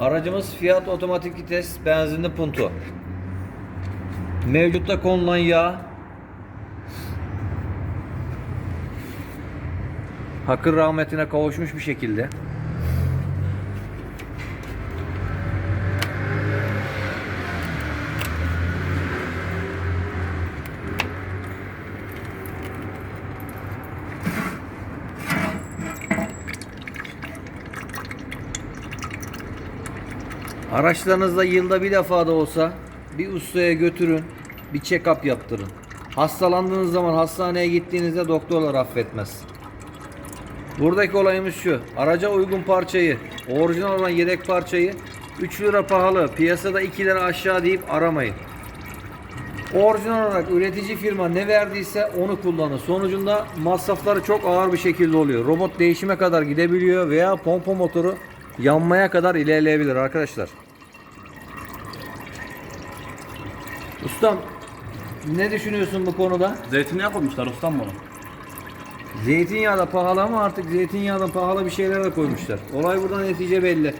Aracımız Fiat otomatik vites benzinli punto. Mevcutta konulan yağ Hakkın rahmetine kavuşmuş bir şekilde. Araçlarınızda yılda bir defa da olsa bir ustaya götürün, bir check-up yaptırın. Hastalandığınız zaman hastaneye gittiğinizde doktorlar affetmez. Buradaki olayımız şu. Araca uygun parçayı, orijinal olan yedek parçayı 3 lira pahalı, piyasada 2 lira aşağı deyip aramayın. Orijinal olarak üretici firma ne verdiyse onu kullanın. Sonucunda masrafları çok ağır bir şekilde oluyor. Robot değişime kadar gidebiliyor veya pompa motoru yanmaya kadar ilerleyebilir arkadaşlar. Ustam ne düşünüyorsun bu konuda? Zeytinyağı koymuşlar ustam bunu. Zeytinyağı da pahalı ama artık zeytinyağından pahalı bir şeyler de koymuşlar. Olay buradan netice belli.